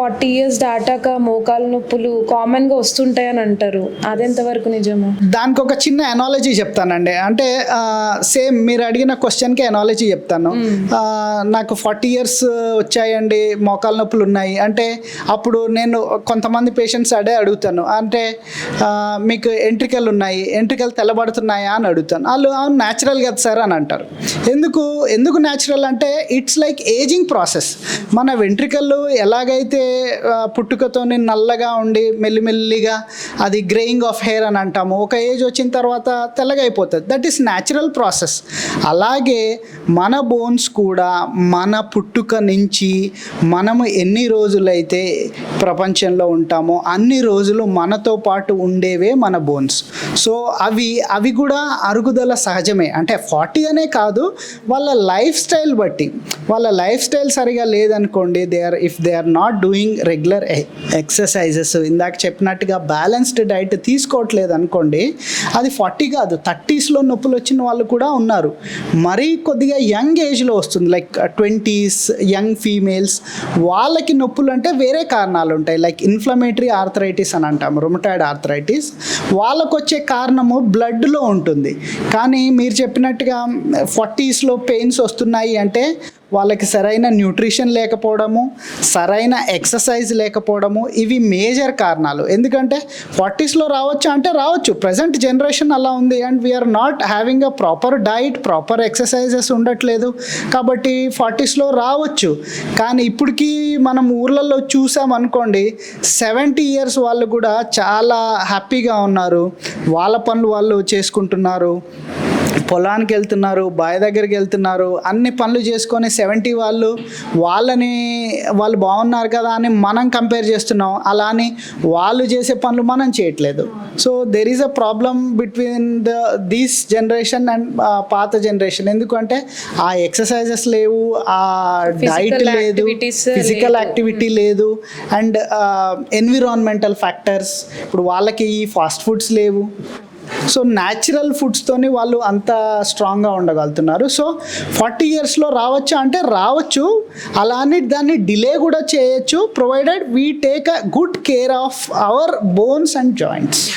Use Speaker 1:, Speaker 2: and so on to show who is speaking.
Speaker 1: Forty years దాటాక మోకాలు నొప్పులు కామన్గా వస్తుంటాయని అంటారు. అదెంతవరకు నిజము?
Speaker 2: దానికి ఒక చిన్న ఎనాలజీ చెప్తానండి. అంటే సేమ్ మీరు అడిగిన క్వశ్చన్కి ఎనాలజీ చెప్తాను. నాకు ఫార్టీ ఇయర్స్ వచ్చాయండి మోకాలు నొప్పులు ఉన్నాయి. అంటే అప్పుడు నేను కొంతమంది పేషెంట్స్ అడే అడుగుతాను. అంటే మీకు ఎంట్రికలు ఉన్నాయి ఎంట్రికలు తెల్లబడుతున్నాయా అని అడుగుతాను. వాళ్ళు అవును న్యాచురల్ కదా సార్ అని అంటారు. ఎందుకు? ఎందుకు న్యాచురల్ అంటే ఇట్స్ లైక్ ఏజింగ్ ప్రాసెస్ మన వెంట్రికలు ఎలాగైతే పుట్టుకతోనే నల్లగా ఉండి మెల్లిమెల్లిగా అది గ్రేయింగ్ ఆఫ్ హెయిర్ అని అంటాము. ఒక ఏజ్ వచ్చిన తర్వాత తెల్లగా అయిపోతుంది. దట్ ఈస్ న్యాచురల్ ప్రాసెస్ అలాగే మన బోన్స్ కూడా మన పుట్టుక నుంచి మనము ఎన్ని రోజులైతే ప్రపంచంలో ఉంటామో అన్ని రోజులు మనతో పాటు ఉండేవే మన బోన్స్ సో అవి అవి కూడా అరుగుదల సహజమే. అంటే ఫార్టీ అనే కాదు వాళ్ళ లైఫ్ స్టైల్ బట్టి. వాళ్ళ లైఫ్ స్టైల్ సరిగా లేదనుకోండి they are if they are not doing regular exercises e-, ఇందాక చెప్పినట్టుగా బ్యాలెన్స్డ్ డైట్ తీసుకోవట్లేదు అనుకోండి అది ఫార్టీ కాదు థర్టీస్లో నొప్పులు వచ్చిన వాళ్ళు కూడా ఉన్నారు. మరీ కొద్దిగా యంగ్ ఏజ్లో వస్తుంది లైక్ ట్వంటీస్ యంగ్ ఫీమేల్స్ వాళ్ళకి నొప్పులు అంటే వేరే కారణాలు ఉంటాయి. లైక్ ఇన్ఫ్లమేటరీ ఆర్థరైటిస్ అని అంటాం రొమటాయిడ్ ఆర్థరైటిస్ వాళ్ళకు వచ్చే కారణము బ్లడ్లో ఉంటుంది. కానీ మీరు చెప్పినట్టుగా ఫార్టీస్లో పెయిన్స్ వస్తున్నాయి అంటే వాళ్ళకి సరైన న్యూట్రిషన్ లేకపోవడము సరైన ఎక్సర్సైజ్ లేకపోవడము ఇవి మేజర్ కారణాలు. ఎందుకంటే ఫార్టీస్లో రావచ్చు అంటే రావచ్చు. ప్రజెంట్ జనరేషన్ అలా ఉంది and we are not having a proper diet proper exercises ఉండట్లేదు. కాబట్టి ఫార్టీస్లో రావచ్చు. కానీ ఇప్పటికీ మనం ఊర్లలో చూసాం అనుకోండి సెవెంటీ ఇయర్స్ వాళ్ళు కూడా చాలా హ్యాపీగా ఉన్నారు. వాళ్ళ పనులు వాళ్ళు చేసుకుంటున్నారు. పొలానికి వెళ్తున్నారు బావి దగ్గరికి వెళ్తున్నారు అన్ని పనులు చేసుకొని సెవెంటీ వాళ్ళు వాళ్ళని వాళ్ళు బాగున్నారు కదా అని మనం కంపేర్ చేస్తున్నాం. అలా అని వాళ్ళు చేసే పనులు మనం చేయట్లేదు. So there is a problem between the these generation and పాత జనరేషన్ ఎందుకంటే ఆ ఎక్సర్సైజెస్ లేవు ఆ డైట్ లేదు ఫిజికల్. యాక్టివిటీ లేదు అండ్ ఎన్విరాన్మెంటల్ ఫ్యాక్టర్స్ ఇప్పుడు వాళ్ళకి ఈ ఫాస్ట్ ఫుడ్స్ లేవు. సో న్యాచురల్ ఫుడ్స్తోని వాళ్ళు అంత స్ట్రాంగ్గా ఉండగలుగుతున్నారు. సో ఫార్టీ ఇయర్స్లో రావచ్చు అంటే రావచ్చు. అలానే దాన్ని డిలే కూడా చేయొచ్చు provided we take a good care of our bones and joints